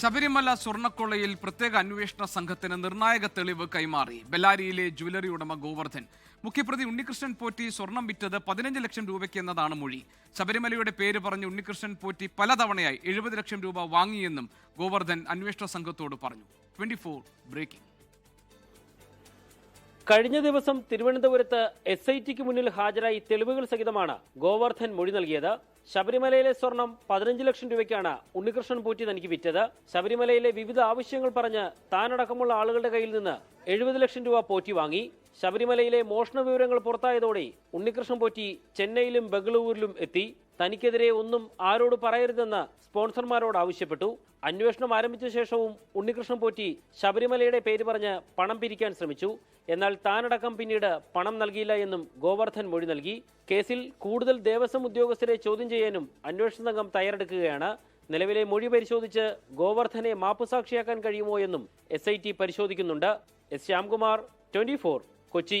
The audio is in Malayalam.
ശബരിമല സ്വർണക്കൊള്ളയിൽ പ്രത്യേക അന്വേഷണ സംഘത്തിന് നിർണായക തെളിവ് കൈമാറി. ബെല്ലാരിയിലെ ജ്വല്ലറി ഉടമ ഗോവർദ്ധൻ. മുഖ്യപ്രതി ഉണ്ണികൃഷ്ണൻ പോറ്റി സ്വർണം വിറ്റത് പതിനഞ്ച് ലക്ഷം രൂപയ്ക്ക് എന്നതാണ് മൊഴി. ശബരിമലയുടെ പേര് പറഞ്ഞ് ഉണ്ണികൃഷ്ണൻ പോറ്റി പലതവണയായി എഴുപത് ലക്ഷം രൂപ വാങ്ങിയെന്നും ഗോവർദ്ധൻ അന്വേഷണ സംഘത്തോട് പറഞ്ഞു. Twenty breaking. കഴിഞ്ഞ ദിവസം തിരുവനന്തപുരത്ത് എസ് ഐ ടിക്ക് മുന്നിൽ ഹാജരായി തെളിവുകൾ സഹിതമാണ് ഗോവർദ്ധൻ മൊഴി നൽകിയത്. ശബരിമലയിലെ സ്വർണം പതിനഞ്ച് ലക്ഷം രൂപയ്ക്കാണ് ഉണ്ണികൃഷ്ണൻ പൂറ്റി തനിക്ക് വിറ്റത്. ശബരിമലയിലെ വിവിധ ആവശ്യങ്ങൾ പറഞ്ഞ് താനടക്കമുള്ള ആളുകളുടെ കയ്യിൽ നിന്ന് എഴുപത് ലക്ഷം രൂപ പോറ്റി വാങ്ങി. ശബരിമലയിലെ മോഷണ വിവരങ്ങൾ പുറത്തായതോടെ ഉണ്ണികൃഷ്ണൻ പോറ്റി ചെന്നൈയിലും ബംഗളൂരുവിലും എത്തി. തനിക്കെതിരെ ഒന്നും ആരോട് പറയരുതെന്ന് സ്പോൺസർമാരോട് ആവശ്യപ്പെട്ടു. അന്വേഷണം ആരംഭിച്ച ശേഷവും ഉണ്ണികൃഷ്ണൻ പോറ്റി ശബരിമലയുടെ പേര് പറഞ്ഞ് പണം പിരിക്കാൻ ശ്രമിച്ചു. എന്നാൽ താനടക്കം പിന്നീട് പണം നൽകിയില്ല എന്നും ഗോവർദ്ധൻ മൊഴി നൽകി. കേസിൽ കൂടുതൽ ദേവസ്വം ഉദ്യോഗസ്ഥരെ ചോദ്യം ചെയ്യാനും അന്വേഷണ സംഘം തയ്യാറെടുക്കുകയാണ്. നിലവിലെ മൊഴി പരിശോധിച്ച് ഗോവർദ്ധനെ മാപ്പുസാക്ഷിയാക്കാൻ കഴിയുമോ എന്നും എസ് പരിശോധിക്കുന്നുണ്ട്. S Shyamkumar twenty Kochi.